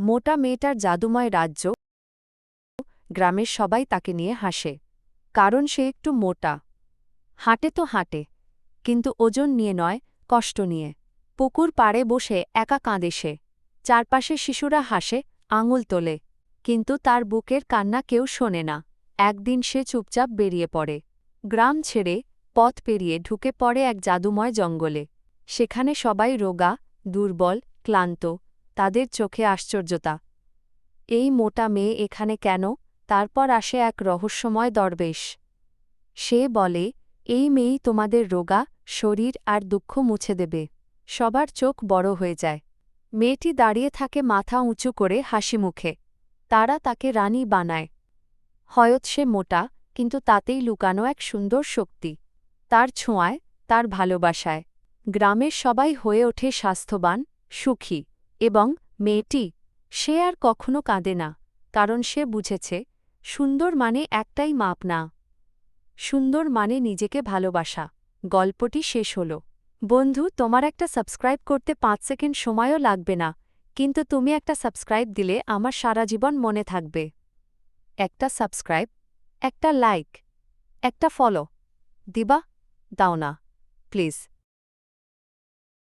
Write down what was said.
মোটা মেয়েটার জাদুময় রাজ্য। গ্রামের সবাই তাকে নিয়ে হাসে, কারণ সে একটু মোটা। হাঁটে তো হাঁটে, কিন্তু ওজন নিয়ে নয়, কষ্ট নিয়ে। পুকুর পাড়ে বসে একা কাঁদে সে। চারপাশে শিশুরা হাসে, আঙুল তোলে, কিন্তু তার বুকের কান্না কেউ শোনে না। একদিন সে চুপচাপ বেরিয়ে পড়ে। গ্রাম ছেড়ে পথ পেরিয়ে ঢুকে পড়ে এক জাদুময় জঙ্গলে। সেখানে সবাই রোগা, দুর্বল, ক্লান্ত তাদের চোখে আশ্চর্যতা। এই মোটা মেয়ে এখানে কেন? তারপর আসে এক রহস্যময় দরবেশ। সে বলে, এই মেয়েই তোমাদের রোগা, শরীর আর দুঃখ মুছে দেবে। সবার চোখ বড় হয়ে যায় মেয়েটি দাঁড়িয়ে থাকে মাথা উঁচু করে হাসি মুখে। তারা তাকে রানী বানায়। হয়ত সে মোটা, কিন্তু তাতেই লুকানো এক সুন্দর শক্তি। তার ছোঁয়ায়, তার ভালোবাসায়। গ্রামের সবাই হয়ে ওঠে স্বাস্থ্যবান, সুখী। এবং মেয়েটি সে আর কখনো কাঁদে না, কারণ সে বুঝেছে, সুন্দর মানে একটাই মাপ না। সুন্দর মানে নিজেকে ভালোবাসা। গল্পটি শেষ হল। বন্ধু, তোমার একটা সাবস্ক্রাইব করতে পাঁচ সেকেন্ড সময়ও লাগবে না, কিন্তু তুমি একটা সাবস্ক্রাইব দিলে আমার সারা জীবন মনে থাকবে। একটা সাবস্ক্রাইব, একটা লাইক, একটা ফলো। দিবা, দাও না, প্লিজ।